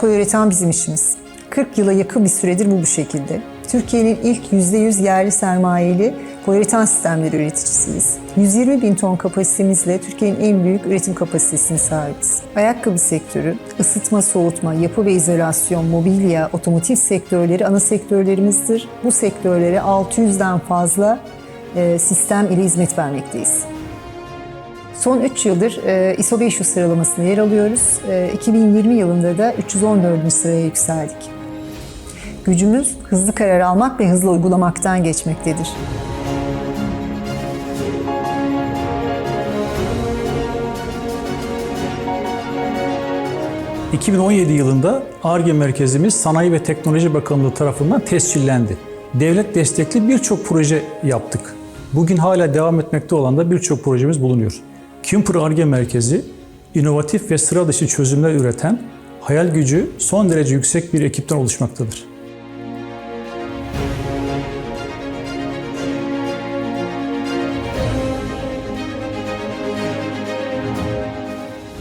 koy üreten bizim işimiz. 40 yıla yakın bir süredir bu bu şekilde. Türkiye'nin ilk %100 yerli sermayeli poliüretan sistemleri üreticisiyiz. 120 bin ton kapasitemizle Türkiye'nin en büyük üretim kapasitesine sahibiz. Ayakkabı sektörü, ısıtma, soğutma, yapı ve izolasyon, mobilya, otomotiv sektörleri ana sektörlerimizdir. Bu sektörlere 600'den fazla e, sistem ile hizmet vermekteyiz. Son 3 yıldır e, ISO 500 sıralamasında yer alıyoruz. E, 2020 yılında da 314. sıraya yükseldik. Gücümüz hızlı karar almak ve hızlı uygulamaktan geçmektedir. 2017 yılında ARGE merkezimiz Sanayi ve Teknoloji Bakanlığı tarafından tescillendi. Devlet destekli birçok proje yaptık. Bugün hala devam etmekte olan da birçok projemiz bulunuyor. Kümper ARGE merkezi, inovatif ve sıra dışı çözümler üreten, hayal gücü son derece yüksek bir ekipten oluşmaktadır.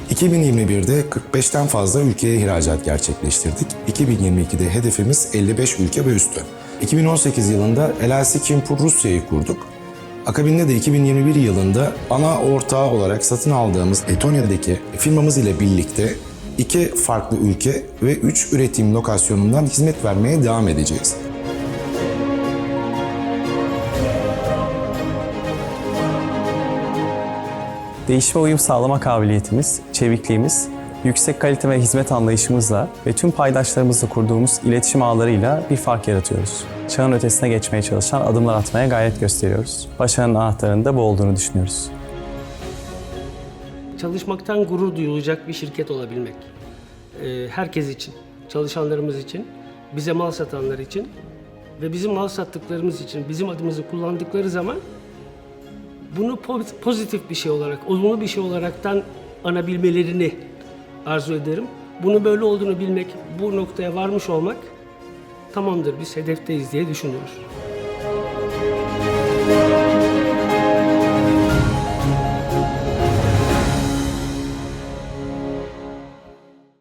...2021'de 45'ten fazla ülkeye ihracat gerçekleştirdik. 2022'de hedefimiz 55 ülke ve üstü. 2018 yılında LLC Kimpur Rusya'yı kurduk. Akabinde de 2021 yılında ana ortağı olarak satın aldığımız Letonya'daki firmamız ile birlikte iki farklı ülke ve üç üretim lokasyonundan hizmet vermeye devam edeceğiz. Değişime uyum sağlama kabiliyetimiz, çevikliğimiz, yüksek kalite ve hizmet anlayışımızla ve tüm paydaşlarımızla kurduğumuz iletişim ağlarıyla bir fark yaratıyoruz. Çağın ötesine geçmeye çalışan adımlar atmaya gayret gösteriyoruz. Başarının anahtarının da bu olduğunu düşünüyoruz. çalışmaktan gurur duyulacak bir şirket olabilmek. Ee, Herkes için, çalışanlarımız için, bize mal satanlar için ve bizim mal sattıklarımız için bizim adımızı kullandıkları zaman bunu po- pozitif bir şey olarak, olumlu bir şey olaraktan anabilmelerini arzu ederim. Bunu böyle olduğunu bilmek, bu noktaya varmış olmak tamamdır biz hedefteyiz diye düşünüyoruz.